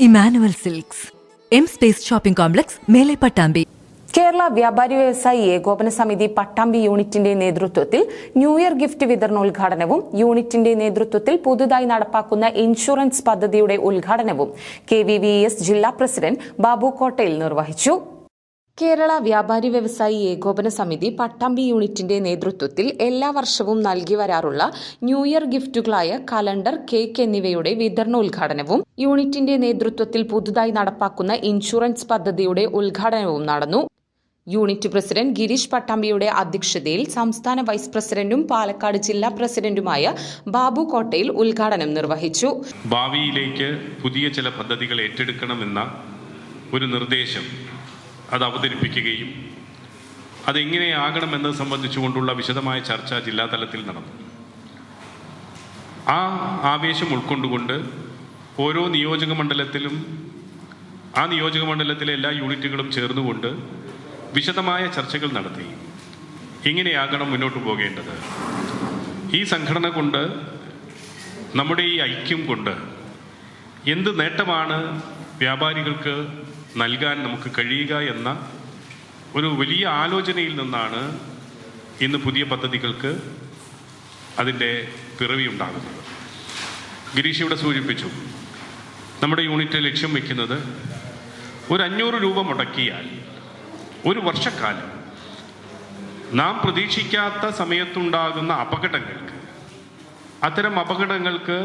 Emmanuel Silks. M space shopping complex മേലെ പട്ടാമ്പി. കേരള വ്യാപാരി വ്യവസായി ഏകോപന സമിതി പട്ടാമ്പി യൂണിറ്റിന്റെ നേതൃത്വത്തിൽ ന്യൂ ഇയർ ഗിഫ്റ്റ് വിതരണോദ്ഘാടനവും യൂണിറ്റിന്റെ നേതൃത്വത്തിൽ പുതുതായി നടപ്പാക്കുന്ന ഇൻഷുറൻസ് പദ്ധതിയുടെ ഉദ്ഘാടനവും കെ ജില്ലാ പ്രസിഡന്റ് ബാബു കോട്ടയിൽ നിർവഹിച്ചു. കേരള വ്യാപാരി വ്യവസായി ഏകോപന സമിതി പട്ടാമ്പി യൂണിറ്റിന്റെ നേതൃത്വത്തിൽ എല്ലാ വർഷവും നൽകി വരാറുള്ള ന്യൂ ഇയർ ഗിഫ്റ്റുകളായ കലണ്ടർ കേക്ക് എന്നിവയുടെ വിതരണോദ്ഘാടനവും യൂണിറ്റിന്റെ നേതൃത്വത്തിൽ പുതുതായി നടപ്പാക്കുന്ന ഇൻഷുറൻസ് പദ്ധതിയുടെ ഉദ്ഘാടനവും നടന്നു. യൂണിറ്റ് പ്രസിഡന്റ് ഗിരീഷ് പട്ടാമ്പിയുടെ അധ്യക്ഷതയിൽ സംസ്ഥാന വൈസ് പ്രസിഡന്റും പാലക്കാട് ജില്ലാ പ്രസിഡന്റുമായ ബാബു കോട്ടയിൽ ഉദ്ഘാടനം നിർവഹിച്ചു. ഭാവിയിലേക്ക് പുതിയ ചില പദ്ധതികൾ ഏറ്റെടുക്കണമെന്ന ഒരു നിർദ്ദേശം അത് അവതരിപ്പിക്കുകയും അതെങ്ങനെയാകണമെന്നത് സംബന്ധിച്ചുകൊണ്ടുള്ള വിശദമായ ചർച്ച ജില്ലാ തലത്തിൽ നടന്നു. ആ ആവേശം ഉൾക്കൊണ്ടുകൊണ്ട് ഓരോ നിയോജക മണ്ഡലത്തിലും ആ നിയോജക മണ്ഡലത്തിലെ എല്ലാ യൂണിറ്റുകളും ചേർന്നുകൊണ്ട് വിശദമായ ചർച്ചകൾ നടത്തി. എങ്ങനെയാകണം മുന്നോട്ട് പോകേണ്ടത്? ഈ സംഘടന കൊണ്ട് നമ്മുടെ ഈ ഐക്യം കൊണ്ട് എന്ത് നേട്ടമാണ് വ്യാപാരികൾക്ക് നൽകാൻ നമുക്ക് കഴിയുക എന്ന ഒരു വലിയ ആലോചനയിൽ നിന്നാണ് ഇന്ന് പുതിയ പദ്ധതികൾക്ക് അതിന്റെ പിറവി ഉണ്ടാകുന്നത്. ഗിരീഷ് ഇവിടെ സൂചിപ്പിച്ചു നമ്മുടെ യൂണിറ്റ് ലക്ഷ്യം വയ്ക്കുന്നത് ഒരു അഞ്ഞൂറ് രൂപ മുടക്കിയാൽ ഒരു വർഷക്കാലം നാം പ്രതീക്ഷിക്കാത്ത സമയത്തുണ്ടാകുന്ന അപകടങ്ങൾക്ക് അത്തരം അപകടങ്ങൾക്ക്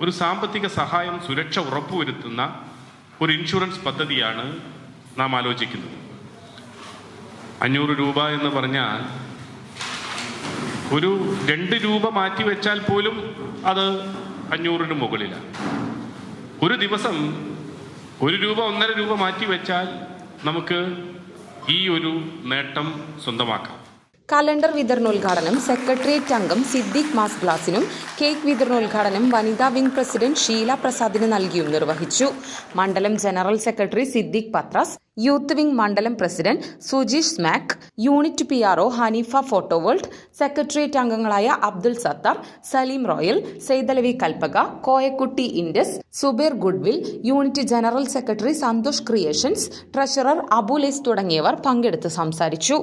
ഒരു സാമ്പത്തിക സഹായം സുരക്ഷ ഉറപ്പുവരുത്തുന്ന ഒരു ഇൻഷുറൻസ് പദ്ധതിയാണ് നാം ആലോചിക്കുന്നത്. അഞ്ഞൂറ് രൂപ എന്ന് പറഞ്ഞാൽ ഒരു രണ്ട് രൂപ മാറ്റി വെച്ചാൽ പോലും അത് അഞ്ഞൂറിന് മുകളിലാണ്. ഒരു ദിവസം ഒരു രൂപ ഒന്നര രൂപ മാറ്റി വെച്ചാൽ നമുക്ക് ഈ ഒരു നേട്ടം സ്വന്തമാക്കാം. കലണ്ടർ വിതരണോദ്ഘാടനം സെക്രട്ടേറിയറ്റ് അംഗം സിദ്ദീഖ് മാസ് ഗ്ലാസിനും കേക്ക് വിതരണോദ്ഘാടനം വനിതാ വിംഗ് പ്രസിഡന്റ് ഷീല പ്രസാദിന് നൽകിയും നിർവഹിച്ചു. മണ്ഡലം general secretary Siddique Pathras youth wing മണ്ഡലം president Sujeesh SMAK unit P RO Haneefa photo world secretariat അംഗങ്ങളായ Abdul Sathar Saleem royal Saithalavi Kalpaka Koyakutty Indus Zubair goodwill unit general secretary Santhosh creations treasurer Abules തുടങ്ങിയവർ പങ്കെടുത്ത് സംസാരിച്ചു.